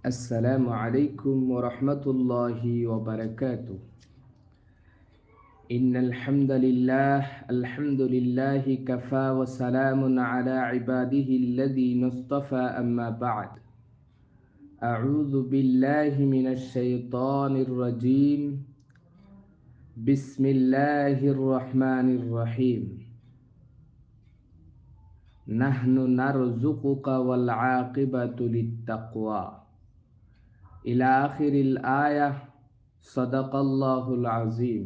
السلام عليكم ورحمة الله وبركاته. إن الحمد لله الحمد لله كفى وسلام على عباده الذي اصطفى أما بعد. أعوذ بالله من الشيطان الرجيم. بسم الله الرحمن الرحيم. نحن نرزقك والعاقبة للتقوى. ইলাখিরিল আয়াহ সদাকাল্লাহুল আজিম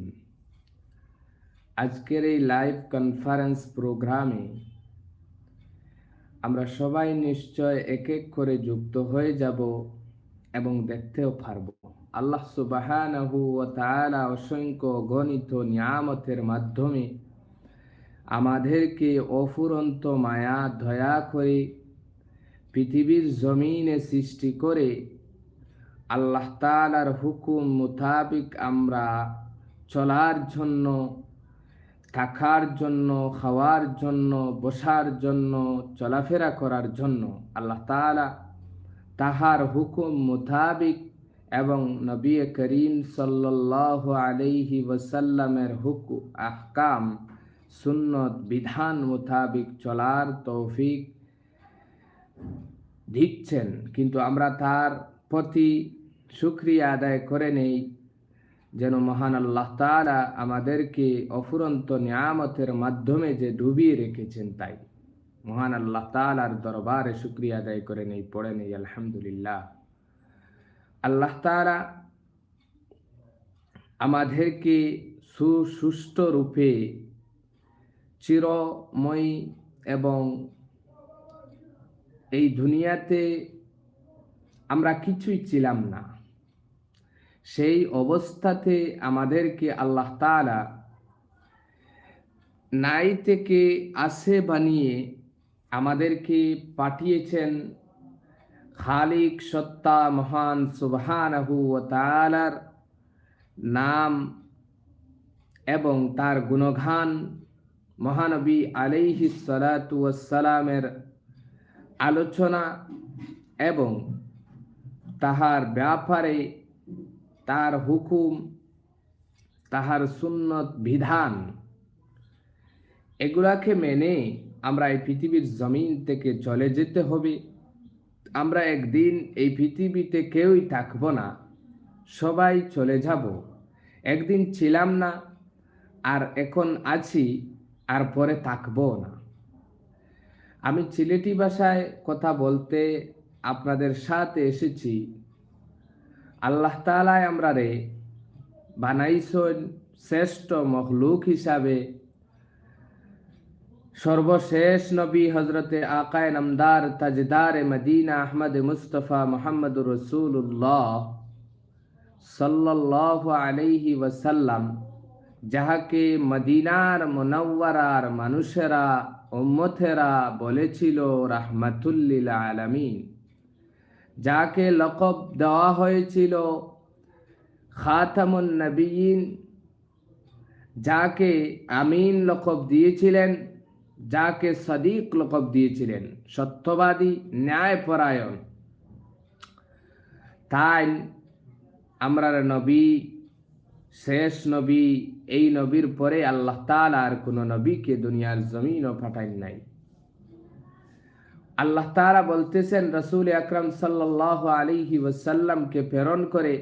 আজকের এই live conference প্রোগ্রামে আমরা সবাই নিশ্চয় এক এক করে যুক্ত হয়ে যাব এবং দেখতেও পারব। আল্লাহ সুবাহানাহু ও তারা অসংখ্য গণিত নিয়ামতের মাধ্যমে আমাদেরকে অফুরন্ত মায়া দয়া করে পৃথিবীর জমিনে সৃষ্টি করে আল্লাহ তালার হুকুম মোতাবিক আমরা চলার জন্য, থাকার জন্য, খাওয়ার জন্য, বসার জন্য, চলাফেরা করার জন্য আল্লাহ তালা তাহার হুকুম মোতাবিক এবং নবী করিম সাল্লাহ আলাইহি ওসাল্লামের হুকু, আহকাম, সুন্নত, বিধান মোতাবিক চলার তৌফিক দিচ্ছেন। কিন্তু আমরা তার প্রতি সুক্রিয়া আদায় করে নেই। যেন মহান আল্লাহ তালা আমাদেরকে অফুরন্ত নিয়ামতের মাধ্যমে যে ডুবিয়ে রেখেছেন তাই। মহান আল্লাহ তালার দরবারে শুক্রিয়া আদায় করে নেই, পড়ে নেই, আলহামদুলিল্লাহ। আল্লাহ তালা আমাদেরকে সুসুষ্ঠ রূপে চিরময় এবং এই দুনিয়াতে আমরা কিছুই ছিলাম না। সেই অবস্থাতে আমাদেরকে আল্লাহ তালা নাই থেকে আসে বানিয়ে আমাদেরকে পাঠিয়েছেন খালিক সত্তা মহান সুবহানাহু ও তালার নাম এবং তার গুণগান মহানবী আলাইহি সালামের আলোচনা এবং তাহার ব্যাপারে তার হুকুম, তাহার সুন্নত বিধান। এগুলাকে মেনে আমরা এই পৃথিবীর জমিন থেকে চলে যেতে হবে। আমরা একদিন এই পৃথিবীতে কেউই থাকব না। সবাই চলে যাব। একদিন ছিলাম না, আর এখন আছি, আর পরে থাকব না। আমি চিলেটি ভাষায় কথা বলতে আপনাদের সাথে এসেছি। আল্লাহ তালায় আমরা রে বানাইছেন শ্রেষ্ঠ মখলুক হিসাবে। সর্বশেষ নবী হজরতে আকায় নামদার তাজদার মদিনা আহমদ মুস্তফা মোহাম্মদ রসুল্লাহ সাল্লাহ আলাইহি ওয়াসাল্লাম, যাহাকে মদিনার মনওয়ারার মানুষেরা উম্মথেরা বলেছিল রাহমাতুল্লিল আলমিন। যাকে লকব দেওয়া হয়েছিল খাতামুন নবীন, যাকে আমিন লকব দিয়েছিলেন, যাকে সদিক লকব দিয়েছিলেন, সত্যবাদী ন্যায়পরায়ণ। তাই আমরা নবী, শেষ নবী, এই নবীর পরে আল্লাহ তালা আর কোনো নবীকে দুনিয়ার জমিনও পাঠাইন নাই। আল্লাহ তারা বলতেছেন, রসুল আকরম সাল্লাহ আলিহি ওসাল্লামকে প্রেরণ করে,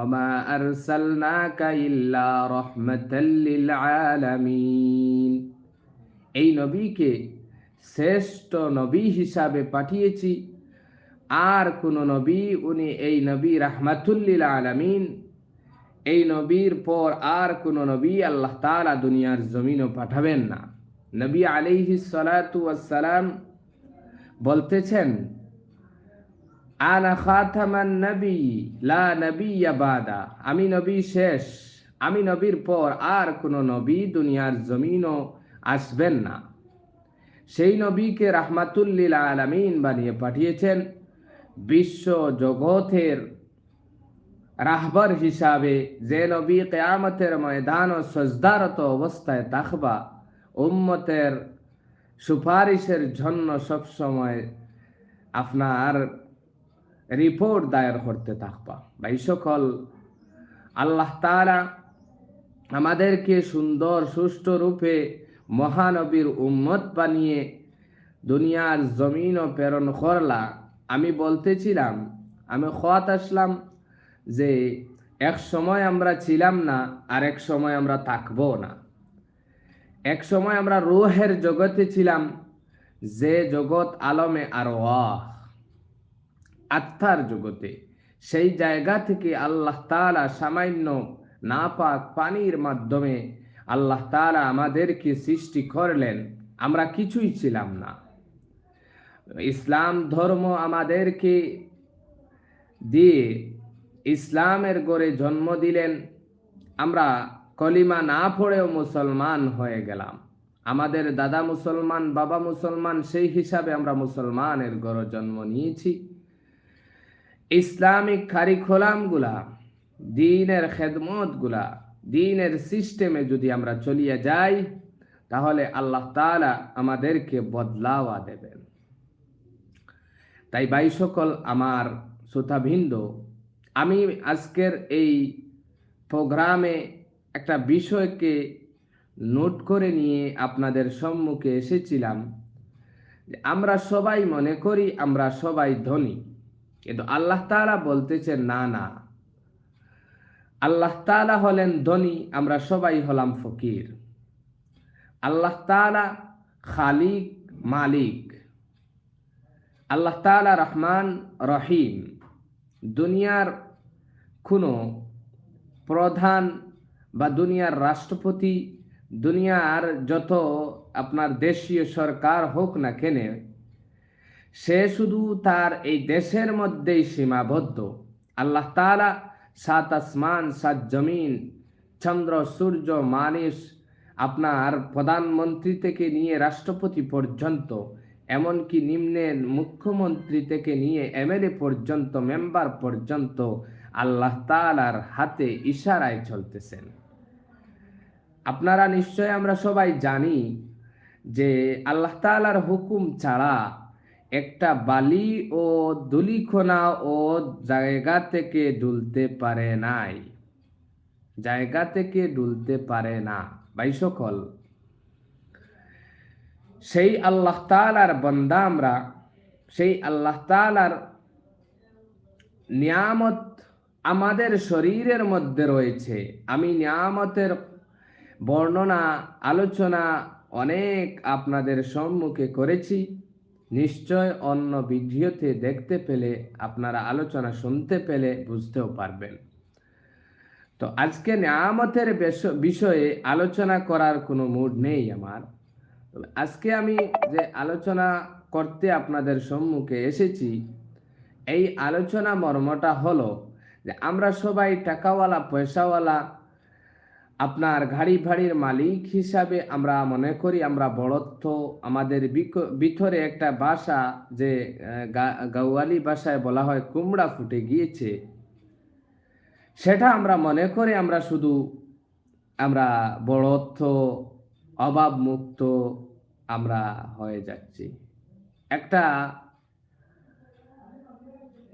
ওমা আরসালনাকা ইল্লা রহমাতাল্লিল আলামিন। এই নবীকে শ্রেষ্ঠ নবী হিসাবে পাঠিয়েছি। আর কোন নবী, উনি এই নবী রাহমাতুল্লিল আলামিন। এই নবীর পর আর কোন নবী আল্লাহ তালা দুনিয়ার জমিনও পাঠাবেন না। নবী আলিহি সালাম বলতেছেন, আনা খাতামান নবী, লা নবী বাদা, আমি নবী শেষ, আমি নবীর পর আর কোন নবী দুনিয়ার জমিনও আসবেন না। সেই নবীকে রাহমাতুল্লিল আলামিন বানিয়ে পাঠিয়েছেন বিশ্ব জগতের রাহবার হিসাবে যে নবী কেয়ামতের ময়দান ও সজদারত অবস্থায় তাকবা উম্মতের সুপারিশের জন্য সবসময় আপনার রিপোর্ট দায়ের করতে থাকবা। ভাই সকল, আল্লাহ তারা আমাদেরকে সুন্দর, সুষ্ঠু রূপে মহানবীর উম্মত বানিয়ে দুনিয়ার জমিন ও প্রেরণ করলা। আমি বলতেছিলাম, আমি খোয়াত আসলাম যে এক সময় আমরা ছিলাম না আর এক সময় আমরা থাকব না। এক সময় আমরা রোহের জগতে ছিলাম, যে জগৎ আলমে আর আত্মার জগতে। সেই জায়গা থেকে আল্লাহ তালা সামান্য নাপাক পানির মাধ্যমে আল্লাহ তালা আমাদেরকে সৃষ্টি করলেন। আমরা কিছুই ছিলাম না। ইসলাম ধর্ম আমাদেরকে দিয়ে ইসলামের গড়ে জন্ম দিলেন। আমরা কলিমা না পড়েও মুসলমান হয়ে গেলাম। আমাদের দাদা মুসলমান, বাবা মুসলমান, সেই হিসাবে আমরা মুসলমানের গড়ে জন্ম নিয়েছি। ইসলামিক কারিকুলামগুলা, দিনের খেদমতগুলা, দিনের সিস্টেমে যদি আমরা চলিয়ে যাই, তাহলে আল্লাহ তালা আমাদেরকে বদলাওয়া দেবেন। তাই বাই সকল, আমার শ্রোতাভিন্দ আমি আজকের এই প্রোগ্রামে একটা বিষয়কে নোট করে নিয়ে আপনাদের সম্মুখে এসেছিলাম আমরা সবাই মনে করি আমরা সবাই ধনী, কিন্তু আল্লাহ তালা বলতেছেন না না। আল্লাহ তালা হলেন ধনী, আমরা সবাই হলাম ফকির। আল্লাহ তালা খালিক, মালিক। আল্লাহ তালা রহমান, রহিম। দুনিয়ার কোনো প্রধান বা দুনিয়ার রাষ্ট্রপতি, দুনিয়ার যত আপনার দেশীয় সরকার হোক না কেনে, সে শুধু তার এই দেশের মধ্যেই সীমাবদ্ধ। আল্লাহ তালা সাত আসমান, সাত জমিন, চন্দ্র, সূর্য মানিস আপনার প্রধানমন্ত্রী থেকে নিয়ে রাষ্ট্রপতি পর্যন্ত, এমনকি নিম্নের মুখ্যমন্ত্রী থেকে নিয়ে এমএলএ পর্যন্ত, মেম্বার পর্যন্ত আল্লাহ তালার হাতে ইশারায় চলতেছেন। আপনারা নিশ্চয় আমরা সবাই জানি যে আল্লাহ তালার হুকুম ছাড়া একটা বালি ও দুলিখোনা ও জায়গা থেকে ডুলতে পারে নাই। জায়গা থেকে ডুলতে পারে না। ভাই সকল, সেই আল্লাহ তালার বন্দা আমরা, সেই আল্লাহ তালার নিয়ামত আমাদের শরীরের মধ্যে রয়েছে। আমি নিয়ামতের বর্ণনা, আলোচনা অনেক আপনাদের সম্মুখে করেছি। নিশ্চয় অন্য ভিডিওতে দেখতে পেলে, আপনারা আলোচনা শুনতে পেলে বুঝতেও পারবেন। তো আজকে নিয়ামতের বিষয়ে আলোচনা করার কোনো মুড নেই আমার। তবে আজকে আমি যে আলোচনা করতে আপনাদের সম্মুখে এসেছি, এই আলোচনা মর্মটা হলো যে আমরা সবাই টাকাওয়ালা, পয়সাওয়ালা আপনার গাড়ি ভাড়ির মালিক হিসাবে আমরা মনে করি আমরা বড়ত্ব। আমাদের ভিতরে একটা ভাষা যে গাওয়ালি ভাষায় বলা হয় কুমড়া ফুটে গিয়েছে। সেটা আমরা মনে করে আমরা শুধু আমরা বড়ত্ব অভাব মুক্ত আমরা হয়ে যাচ্ছি। একটা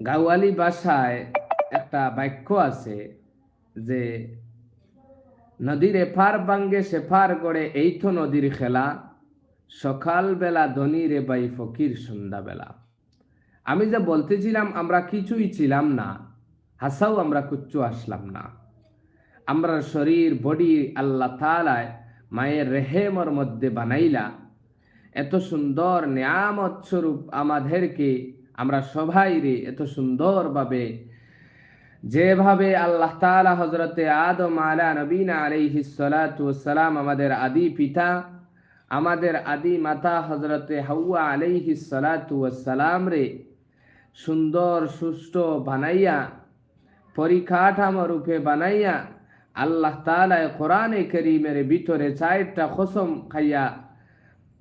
গাওয়ালি ভাষায় একটা বাক্য আছে যে নদীর এফার বাঙ্গে সেফার গড়ে এই তো নদীর খেলা। সকালবেলা ধনী রে বাই ফকির সন্ধ্যাবেলা। আমি যে বলতেছিলাম, আমরা কিছুই ছিলাম না। হাসাও আমরা কুচ্ছু আসলাম না। আমরা শরীর, বডি আল্লাহ তালায় মায়ের রেহেমর মধ্যে বানাইলা। এত সুন্দর নিয়ামত স্বরূপ আমাদেরকে আমরা সবাই রে এত সুন্দরভাবে যেভাবে আল্লাহ তালা হজরতে আদম আলা নবীনা আলাইহি সালাম আমাদের আদি পিতা, আমাদের আদি মাতা হজরতে হাউয়া আলাইহি সালাম রে সুন্দর, সুষ্ঠ বানাইয়া, পরিকাঠামো রূপে বানাইয়া আল্লাহ তালায় কোরআনে করিমের ভিতরে চারটা খসম খাইয়া,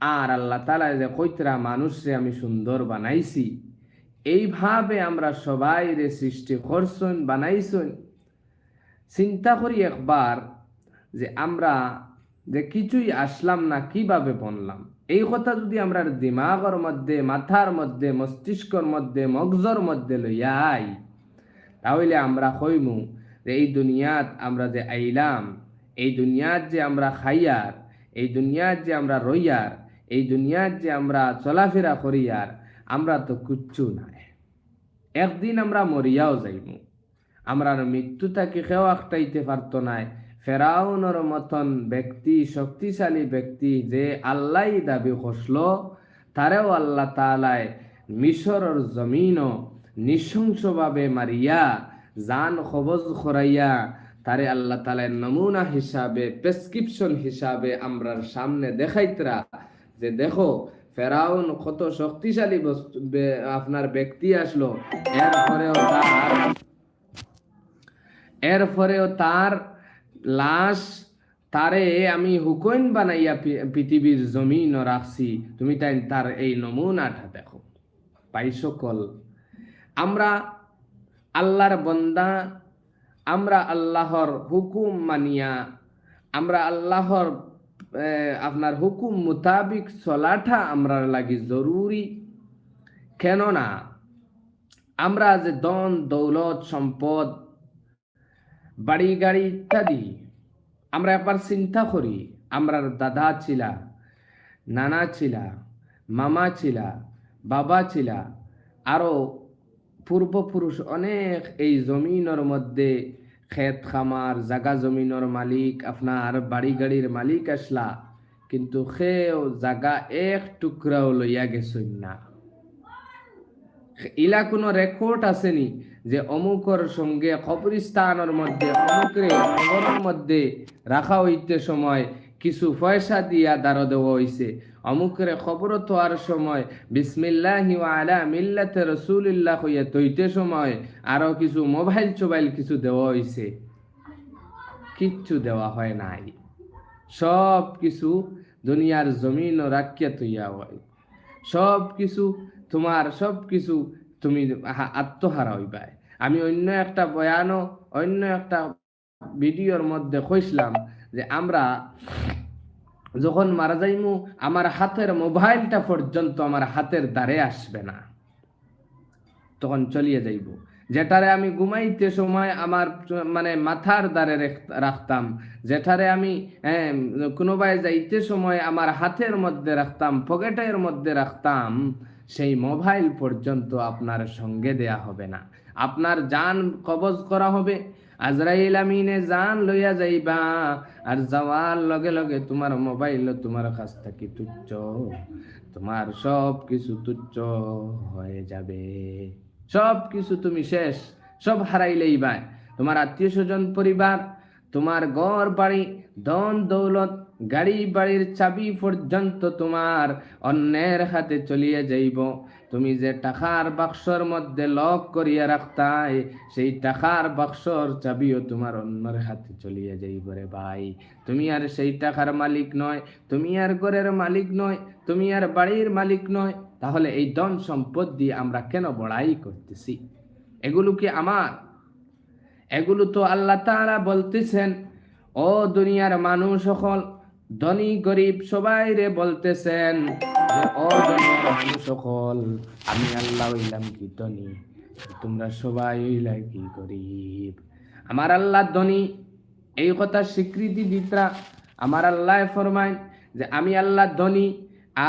আর আল্লাহ তালা যে কৈতরা মানুষরে আমি সুন্দর বানাইছি। এইভাবে আমরা সবাই রে সৃষ্টি করছন বানাইছন চিন্তা করি একবার যে আমরা যে কিছুই আসলাম না, কীভাবে বনলাম? এই কথা যদি আমরা দিমাগর মধ্যে, মাথার মধ্যে, মস্তিষ্কর মধ্যে, মগজর মধ্যে লইয়াই তাহলে আমরা কইমু যে এই দুনিয়াত আমরা যে আইলাম, এই দুনিয়াত যে আমরা খাইয়ার, এই দুনিয়াত যে আমরা রইয়ার, এই দুনিয়াত যে আমরা চলাফেরা করিয়ার, আমরা তো কুচ্ছু নাই। একদিন আমরা মরিয়াও যাইমু। আমরা মৃত্যু তাকে কেউ আটকাইতে পারতো নাই। ফেরাউনের মতন ব্যক্তি, শক্তিশালী ব্যক্তি যে আল্লাহ দাবি খসল, তারেও আল্লাহ তালায় মিশরের জমিনও নৃশংসভাবে মারিয়া, জান খবজ খরাইয়া, তারে আল্লাহ তালায় নমুনা হিসাবে প্রেসক্রিপশন হিসাবে আমরার সামনে দেখাইতরা যে দেখো ফেরাউন কত শক্তিশালী বস্তু আপনার ব্যক্তি আসলো। এরপরেও তার এরপরেও তার লাশ, তারে আমি হুকইন বানাইয়া পৃথিবীর জমিন রাখছি। তুমি তাই তার এই নমুনাটা দেখো। পাই সকল আমরা আল্লাহর বন্দা, আমরা আল্লাহর হুকুম মানিয়া, আমরা আল্লাহর আপনার হুকুম মোতাবিক চলাটা আমরা লাগি জরুরি। কেননা, আমরা যে দন দৌলত, সম্পদ, বাড়ি, গাড়ি ইত্যাদি, আমরা একবার চিন্তা করি আমরা দাদা ছিলা, নানা ছিলা, মামা ছিলা, বাবা ছিলা আরও পূর্বপুরুষ অনেক এই জমিনের মধ্যে ক্ষেত খামার, জাগা জমিনের মালিক আপনার বাড়ি গাড়ির মালিক আসলা। কিন্তু সে জাগা এক টুকরাও লইয়া গেছ না। ইলা কোনো রেকর্ড আসেনি যে অমুকর সঙ্গে কবরিস্তানের মধ্যে অমুকের মধ্যে রাখা হইতে সময় কিছু পয়সা দিয়া দাঁড় দেওয়া হইছে। অমুকের খবর তোয়ার সময়। বিসমিল্লাহি আলা মিল্লাতে রসুলিল্লাহ হইয়া তৈতে সময়। আরও কিছু মোবাইল চোবাইল কিছু দেওয়া হইছে। কিচ্ছু দেওয়া হয় নাই। সব কিছু দুনিয়ার জমিন রাখিয়া তৈয়া হয়। সব কিছু তোমার, সব কিছু তুমি আত্মহারা হইবাই আমি অন্য একটা বয়ানও, অন্য একটা ভিডিওর মধ্যে কইছিলাম যে আমরা যখন মারা যাইমু আমার হাতের মোবাইলটা পর্যন্ত আমার হাতের দ্বারে আসবে না। তখন চলিয়ে যাইব। যেটারে আমি ঘুমাইতে সময় আমার মানে মাথার দ্বারে রাখতাম যেটারে আমি আহ, কোনোবাই যাইতে সময় আমার হাতের মধ্যে রাখতাম পকেটের মধ্যে রাখতাম সেই মোবাইল পর্যন্ত আপনার সঙ্গে দেয়া হবে না। আপনার জান কবজ করা হবে আজরাইল আমিনে জান লইয়া যাইবা, আর যাওয়ার লগে লগে তোমার মোবাইল তোমার কাছ থেকে তুচ্ছ, তোমার সব কিছু তুচ্ছ হয়ে যাবে। সব কিছু তুমি শেষ, সব হারাইলেই বাই তোমার আত্মীয় স্বজন, পরিবার, তোমার ঘর বাড়ি, ধন দৌলত, গাড়ি বাড়ির চাবি পর্যন্ত তোমার অন্যের হাতে চলিয়ে যাইব। তুমি যে টাকার বাক্সর মধ্যে লক করিয়া রাখতাই, সেই টাকার বাক্সর চাবিও তোমার অন্যের হাতে চলিয়া যাইব রে ভাই। তুমি আর সেই টাকার মালিক নয়, তুমি আর ঘরের মালিক নয়, তুমি আর বাড়ির মালিক নয়। তাহলে এই ধন সম্পদ দিয়ে আমরা কেন বড়াই করতেছি? এগুলো কি আমার? এগুলো তো আল্লাহ তাআলা বলতেছেন, ও দুনিয়ার মানুষ সকল ধনী গরিব সবাই রে বলতেছেন যে, ও মানুষ সকল, আমি আল্লাহ হইলাম কি ধনী? তোমরা সবাই হইলা কি গরিব? আমার আল্লাহ ধনী, এই কথা স্বীকৃতি দিতরা আমার আল্লাহ ফরমায় যে, আমি আল্লাহ ধনী,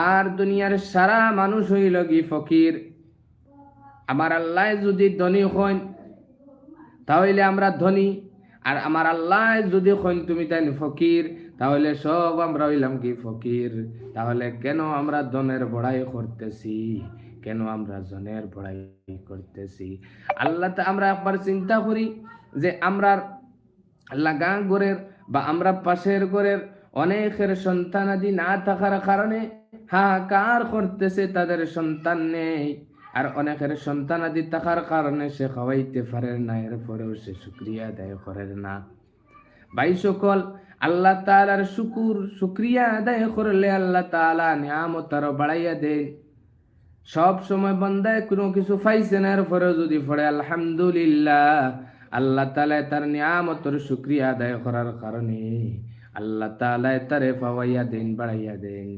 আর দুনিয়ার সারা মানুষ হইল কি ফকির? আমার আল্লাহ যদি ধনী হন তাহলে আমরা ধনী, আর আমার আল্লাহ যদি হন তুমি তাই ফকির। তাহলে সব আমরা হইলাম কি ফকির? তাহলে কেন আমরা ধনের বড়াই করতেছি? কেন আমরা জনের বড়াই করতেছি? আল্লাহ তা আমরা একবার চিন্তা করি যে আমরা লাগা ঘরের বা আমরা পাশের ঘরের অনেকের সন্তানাদি না থাকার কারণে হাহাকার করতেছে তাদের সন্তান নেই। আর অনেকের সন্তানাদি থাকার কারণে সে খাওয়াইতে পারে না, এরপরেও সে শুক্রিয়া আদায় করে না। ভাই সকল আল্লাহ তালার শুকুর, শুক্রিয়া আদায় করলে আল্লাহ তালা নিয়ামত আরও বাড়াইয়া দেন। সব সময় বন্দায় কোনো কিছু পাইছে না, এরপরেও যদি পড়ে, আলহামদুলিল্লাহ, আল্লাহ তালা তার নিয়ামতর শুক্রিয়া আদায় করার কারণে আল্লাহ তালায় তারে ফাওয়াইয়া দেন, বাড়াইয়া দেন।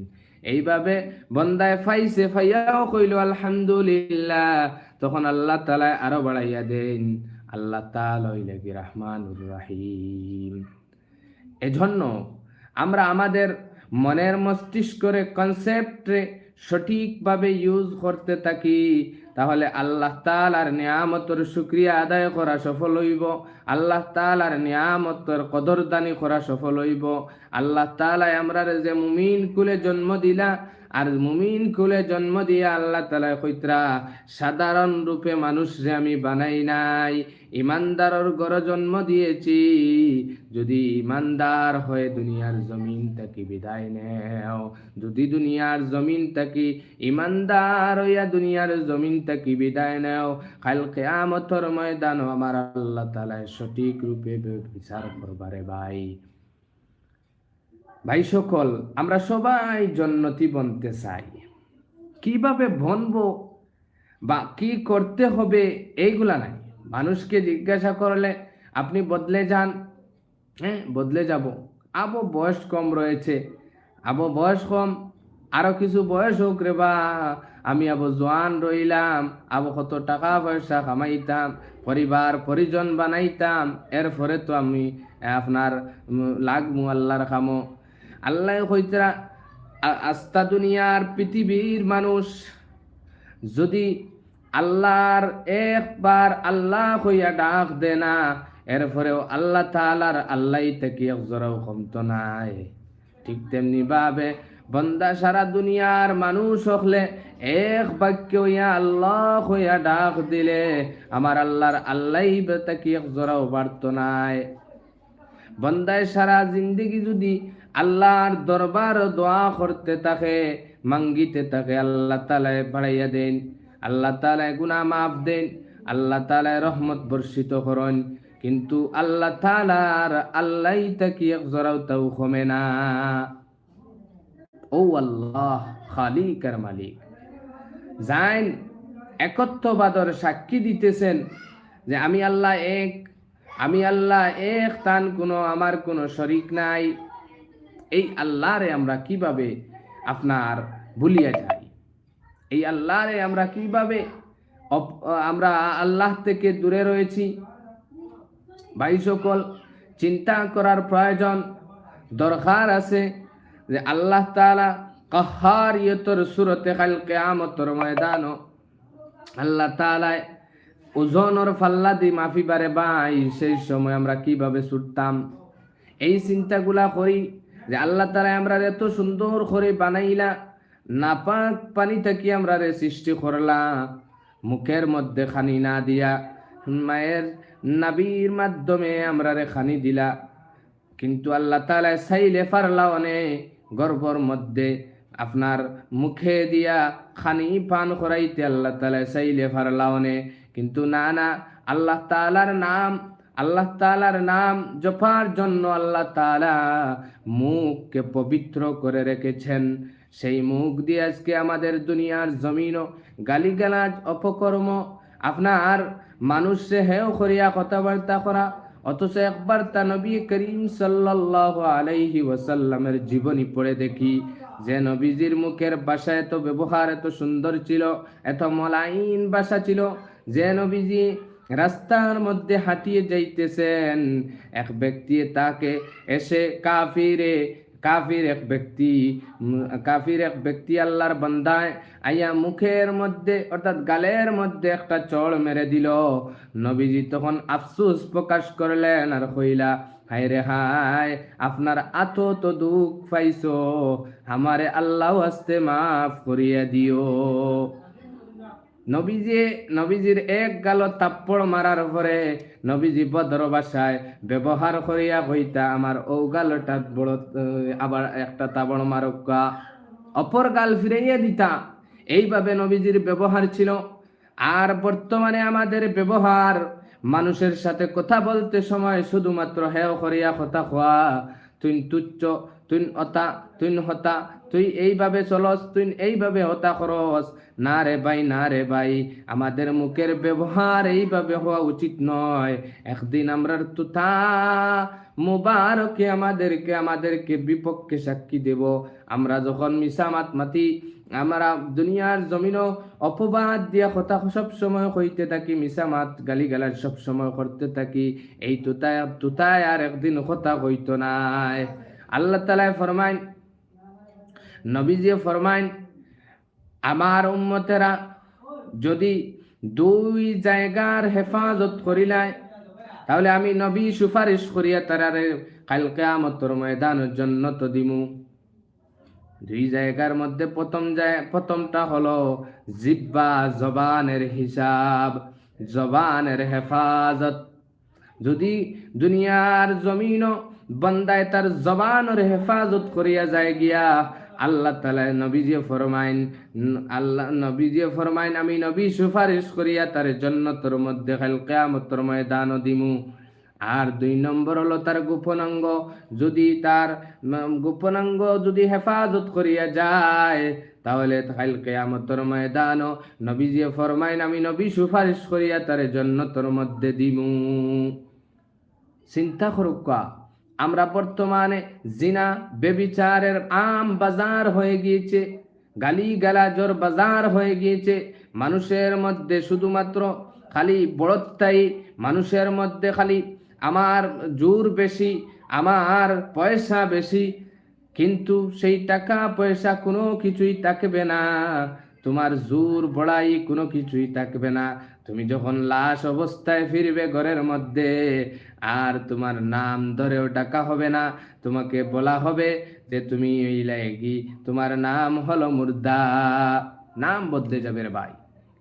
এইভাবে বন্দায় ফাইছে ফাইয়াও কইল, আলহামদুলিল্লাহ, তখন আল্লাহ তালায় আরও বাড়াইয়া দেন। আল্লাহ তালা হইলে রহমানুর রাহিম। এজন্য আমরা আমাদের মনের মস্তিষ্করে কনসেপ্টে সঠিকভাবে ইউজ করতে থাকি, তাহলে আল্লাহ তালার নিয়ামতর শুক্রিয়া আদায় করা সফল হইব, আল্লাহ তালার নিয়ামতর কদরদানি করা সফল হইব। আল্লাহ তালায় আমরা যে মুমিন কুলে জন্ম দিলা আর মুমিন কুলে জন্ম দিয়ে আল্লাহ তালা কইত্রা সাধারণ রূপে মানুষরে আমি বানাই নাই। ইমানদারর গড় জন্ম দিয়েছি। যদি ইমানদার হয়ে দুনিয়ার জমিন তাকি বিদায় নেও। যদি দুনিয়ার জমিন তাকি ইমানদার হইয়া দুনিয়ার জমিন তাকি বিদায় নেও। কাল কেয়ামতর ময়দান আমার আল্লাহ তালায় সঠিক রূপে বিচার করবারে ভাই। ভাই সকল, আমরা সবাই জন্নতি বনতে চাই। কীভাবে বনবো বা কি করতে হবে এইগুলা নাই। মানুষকে জিজ্ঞাসা করলে আপনি বদলে যান। হ্যাঁ বদলে যাব। আবো বয়স কম রয়েছে। আবো বয়স কম, আরও কিছু বয়স হোক রে বা। আমি আবো জোয়ান রইলাম, আবো কত টাকা পয়সা কামাইতাম, পরিবার, পরিজন বানাইতাম। এরপরে তো আমি আপনার লাগমু আল্লাহর খামো আল্লাহ কইতরা আস্তা দুনিয়ার পৃথিবীর মানুষ। যদি আল্লাহর একবার আল্লাহ হইয়া ডাক দে না, এরপরেও আল্লাহ তালার আল্লাহ থেকে একজরাও কমত নাই। ঠিক তেমনি ভাবে বন্দা সারা দুনিয়ার মানুষ হলে এক বাক্য হইয়া আল্লাহ হইয়া ডাক দিলে আমার আল্লাহর আল্লাহ তাকে একজরাও বাড়ত নাই। বন্দায় সারা জিন্দগি যদি আল্লাহর দরবার দোয়া করতে থাকে, মাঙ্গিতে থাকে, আল্লাহ তালায় বাড়াইয়া দেন, আল্লাহ তালায় গুনা মাফ দেন, আল্লাহ তালায় রহমত বর্ষিত করেন। কিন্তু আল্লাহ তালার আল্লাহ তাকি এক জরাও তাও কমে না। ও আল্লাহ খালিক আর মালিক। যাইন, একত্ববাদর সাক্ষী দিতেছেন যে আমি আল্লাহ এক, আমি আল্লাহ এক, তান কোনো, আমার কোনো শরিক নাই। এই আল্লাহরে আমরা কীভাবে আপনার ভুলিয়া যাই? এই আল্লাহরে আমরা কীভাবে আমরা আল্লাহ থেকে দূরে রয়েছি? ভাই সকল, চিন্তা করার প্রয়োজন, দরকার আছে যে আল্লাহ তালা কাহার ইয়তর সুরতে কাল কেয়ামতর ময়দান আল্লাহ তালায় ওজনর ফাল্লা দি মাফি বারে বাই, সেই সময় আমরা কীভাবে ছুটতাম? এই চিন্তাগুলা করি যে আল্লাহ তালা আমরা এত সুন্দর করে বানাইলা, নাপাক পানি থেকে আমরা রে সৃষ্টি করলা, মুখের মধ্যে খানি না দিয়া, মায়ের নাবির মাধ্যমে আমরা রে খানি দিলা। কিন্তু আল্লাহ তালা চাইলে পারলা অনেক গর্বর মধ্যে আপনার মুখে দিয়া খানি পান করাইতে আল্লাহ তালা চাইলে পারলা অনেক কিন্তু না না, আল্লাহ তালার নাম আল্লাহ তালার নাম জপার জন্য আল্লাহ তালা মুখকে পবিত্র করে রেখেছেন। সেই মুখ দিয়ে আজকে আমাদের দুনিয়ার জমিনও গালিগালাজ, অপকর্ম, আপনার মানুষে হেও করিয়া কথাবার্তা করা, অথচ একবার তা নবী করিম সাল্লাহ আলাইহি ওয়াসাল্লামের জীবনী পড়ে দেখি যে নবীজির মুখের বাসা এত ব্যবহার, এত সুন্দর ছিল, এত মলাইন বাসা ছিল যে নবীজি রাস্তার মধ্যে হাঁটিয়ে যাইতেছেন। এক ব্যক্তি তাকে এসে কাফিরে, কাফির এক ব্যক্তি কাফির এক ব্যক্তি আল্লাহর বান্দায় আইয়া মুখের মধ্যে, অর্থাৎ গালের মধ্যে একটা চড় মেরে দিল। নবীজি তখন আফসুস প্রকাশ করলেন, আর কইলা, হায় রে হায়, আপনার আত তো দুঃখ পাইছো, আমারে আল্লাহ আসতে মাফ করিয়া দিও। নবীজি, নবীজির এক গাল তাপ্পড় মারার পরে নবীজি বদর বাসায় ব্যবহার করিয়া কইতা আমার ও গালটা বড় আবার একটা তাবড় মারকা অপর গাল ফিরাইয়া দিতা। এইভাবে নবীজির ব্যবহার ছিল। আর বর্তমানে আমাদের ব্যবহার, মানুষের সাথে কথা বলতে সময় শুধুমাত্র হেও করিয়া কথা খোয়া তুই তুচ্ছ তুই অতা তুই হতা তুই এইভাবে চলস, তুই এইভাবে হতা করস। না রে ভাই, না রে ভাই, আমাদের মুখের ব্যবহার এইভাবে হওয়া উচিত নয়। একদিন আমরা তুতা মুবারকে আমাদেরকে আমাদেরকে বিপক্ষে সাক্ষী দেব। আমরা যখন মিসামাত মাতি আমরা দুনিয়ার জমিনও অপবাদ দিয়া কথা সব সময় কইতে থাকি মিসামাত গালি গালাজ সব সময় করতে থাকি। এই তুতায় তুতায় আর একদিন কথা কইতো নাই। আল্লাহ তালায় ফরমাইন নবীজি ফরমাইন, আমার উম্মতেরা যদি দুই জায়গার হেফাজত করিলায়, তাহলে আমি নবী সুপারিশ করিয়া তারারে কালকে আমতর ময়দানের জন্য তো দিমু। দুই জায়গার মধ্যে প্রথম প্রথমটা হলো জিব্বা, জবানের হিসাব, জবানের হেফাজত। যদি দুনিয়ার জমিন বন্দায় তার জবানের হেফাজত করিয়া যায় গিয়া আল্লাহ তালা নবীজি ফরমাইন আল্লাহ নবীজি ফরমাইন, আমি নবী সুপারিশ করিয়া তার জন্নতর মধ্যে খাল কেয়ামতর ময়দান দিমু। আর দুই নম্বর হলো তার গোপনাঙ্গ, যদি তার গোপনাঙ্গ যদি হেফাজত করিয়া যায়, তাহলে কাল কেয়ামতর ময়দান নবীজি ফরমাইন, আমি নবী সুপারিশ করিয়া তার জন্নতর মধ্যে দিমু। চিন্তা করুকা আমরা বর্তমানে জিনা, বেবিচারের আম বাজার হয়ে গিয়েছে গালি গালাজর বাজার হয়ে গিয়েছে। মানুষের মধ্যে শুধুমাত্র খালি বড়ত্বাই মানুষের মধ্যে খালি আমার জোর বেশি, আমার পয়সা বেশি। কিন্তু সেই টাকা পয়সা কোনো কিছুই থাকবে না, তোমার জোর বড়াই কোনো কিছুই থাকবে না। তুমি যখন লাশ অবস্থায় ফিরবে ঘরের মধ্যে, আর তোমার নাম ধরেও ডাকা হবে না। তোমাকে বলা হবে যে তুমি এই লাগি, তোমার নাম হলো মুর্দা। নাম বদলে যাবে রে ভাই।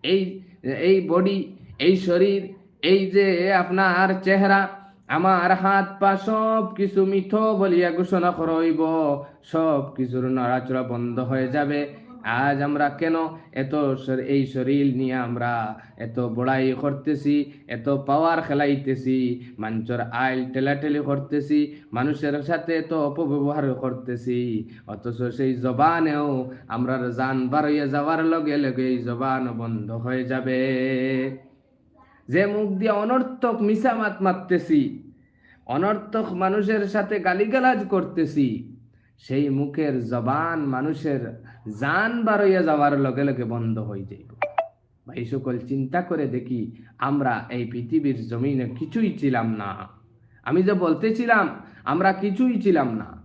এই এই বডি এই শরীর, এই যে আপনার চেহারা, আমার হাত পা সব কিছু মিথ বলিয়া ঘোষণা করইব সব কিছুর নড়াচড়া বন্ধ হয়ে যাবে। আজ আমরা কেন এত এই শরীর নিয়ে আমরা এত বড়াই করতেছি, এত পাওয়ার খেলাইতেছি, মানুষের আইল টেলাটেলি করতেছি, মানুষের সাথে এত অপব্যবহার করতেছি, অথচ সেই জবানেও আমরা জান বারইয়া যাওয়ার লগে লগে এই জবান বন্ধ হয়ে যাবে। যে মুখ দিয়ে অনর্থক মিসামাত মারতেছি, অনর্থক মানুষের সাথে গালিগালাজ করতেছি, সেই মুখের জবান মানুষের জান বারইয়া যাওয়ার লগে লগে বন্ধ হয়ে যাইব। ভাই সকল চিন্তা করে দেখি আমরা এই পৃথিবীর জমিনে কিছুই ছিলাম না। আমি যে বলতেছিলাম, আমরা কিছুই ছিলাম না।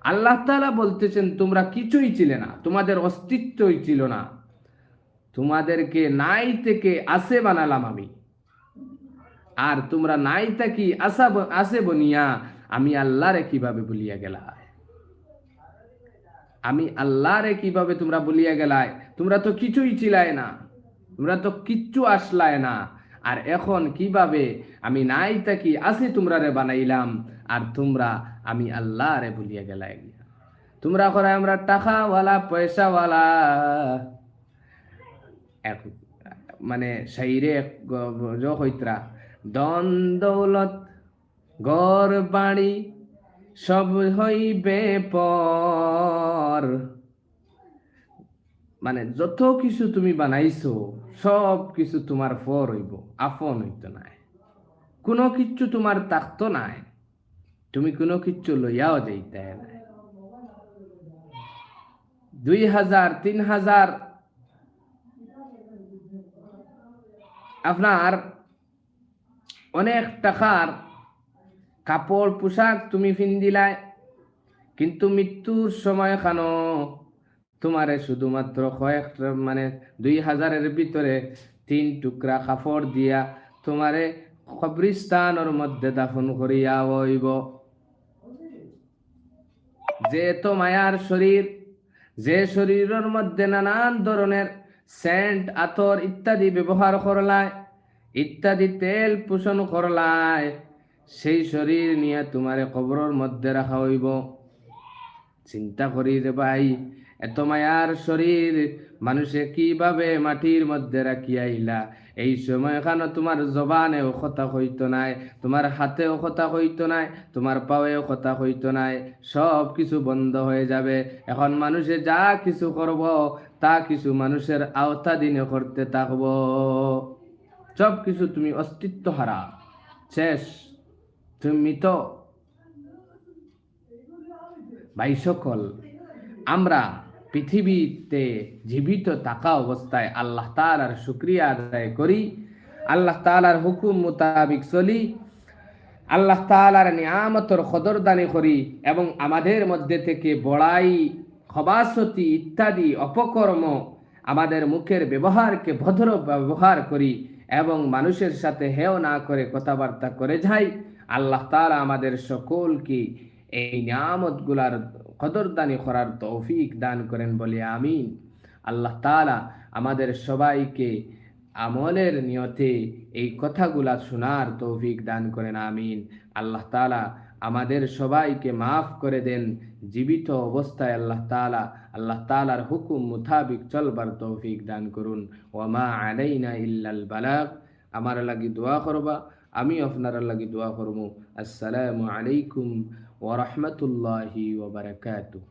আল্লাহ তাআলা বলতেছেন, তোমরা কিছুই ছিলে না, তোমাদের অস্তিত্বই ছিল না। তোমাদেরকে নাই থেকে আসে বানালাম আমি। আর তোমরা নাই থাকি আসা আসে বনিয়া, আমি আল্লাহরে কীভাবে বলিয়া গেলায় আমি আল্লাহরে কীভাবে তোমরা বলিয়া গেলায়? তোমরা তো কিছুই ছিলায় না। তোমরা তো কিচ্ছু আসলায় না। আর এখন কীভাবে আমি নাই থাকি, আসে তোমরা রে বানাইলাম। আর তোমরা আমি আল্লাহরে বলিয়া গেলায় তোমরা করে আমরা টাকাওয়ালা, পয়সাওয়ালা। এক মানে সাইরে হইত্রা দন দৌলত গর বাড়ি সব হইবে পর। মানে যত কিছু তুমি বানাইছো, সব কিছু তোমার ফর হইব, আপন হইত নাই। কোনো কিচ্ছু তোমার থাকতো নাই, তুমি কোনো কিচ্ছু লইয়াও যাইতে নাই। দুই হাজার, তিন হাজার আপনার অনেক টাকার কাপড় পোশাক তুমি ফিন্দিলায় কিন্তু মৃত্যুর সময় খানো। তোমারে শুধুমাত্র কয়েক মানে দুই হাজারের ভিতরে তিন টুকরা কাপড় দিয়া তোমারে কবরিস্তানের মধ্যে দাফন করিয়া হইব যে তো মায়ার শরীর যে শরীরের মধ্যে নানান ধরনের সেন্ট, আতর ইত্যাদি ব্যবহার করলায় ইত্যাদি তেল পোষণ করলায় সেই শরীর নিয়ে তোমারে কবরের মধ্যে রাখা হইব। চিন্তা করি রে ভাই, এত মায়ার শরীর মানুষে কীভাবে মাটির মধ্যে রাখিয়াইলা এই সময় এখানে তোমার জবানেও কথা হইতো নাই, তোমার হাতেও কথা হইতো নাই, তোমার পাওয়েও কথা হইতো নাই। সব কিছু বন্ধ হয়ে যাবে। এখন মানুষে যা কিছু করব, তা কিছু মানুষের আওতাধীনে করতে থাকব। সব কিছু তুমি অস্তিত্ব হারা। শেষ। তুমি মৃত ভাই সকল আমরা পৃথিবীতে জীবিত থাকা অবস্থায় আল্লাহ তালার শুক্রিয়া আদায় করি। আল্লাহ তালার হুকুম মোতাবিক চলি। আল্লাহ তালার নিয়ামতর কদরদানি করি এবং আমাদের মধ্যে থেকে বড়াই, খবাসতি ইত্যাদি অপকর্ম আমাদের মুখের ব্যবহারকে ভদ্র ব্যবহার করি এবং মানুষের সাথে হেও না করে কথাবার্তা করে যাই। আল্লাহ তালা আমাদের সকলকে এই নিয়ামতগুলার কদরদানি করার তৌফিক দান করেন বলে আমিন। আল্লাহ তালা আমাদের সবাইকে আমলের নিয়তে এই কথাগুলা শোনার তৌফিক দান করেন, আমিন। আল্লাহ তালা আমাদের সবাইকে মাফ করে দেন, জীবিত অবস্থায় আল্লাহ তালা আল্লাহ তালার হুকুম মুতাবিক চলবার তৌফিক দান করুন। ওমা আলাইনা ইল্লাল বালাক আমার লাগি দোয়া করবা। আমি আপনার লাগি দোয়া করব। আসসালামু আলাইকুম ওরহমতুল্লাহি ওবরাকাতুহ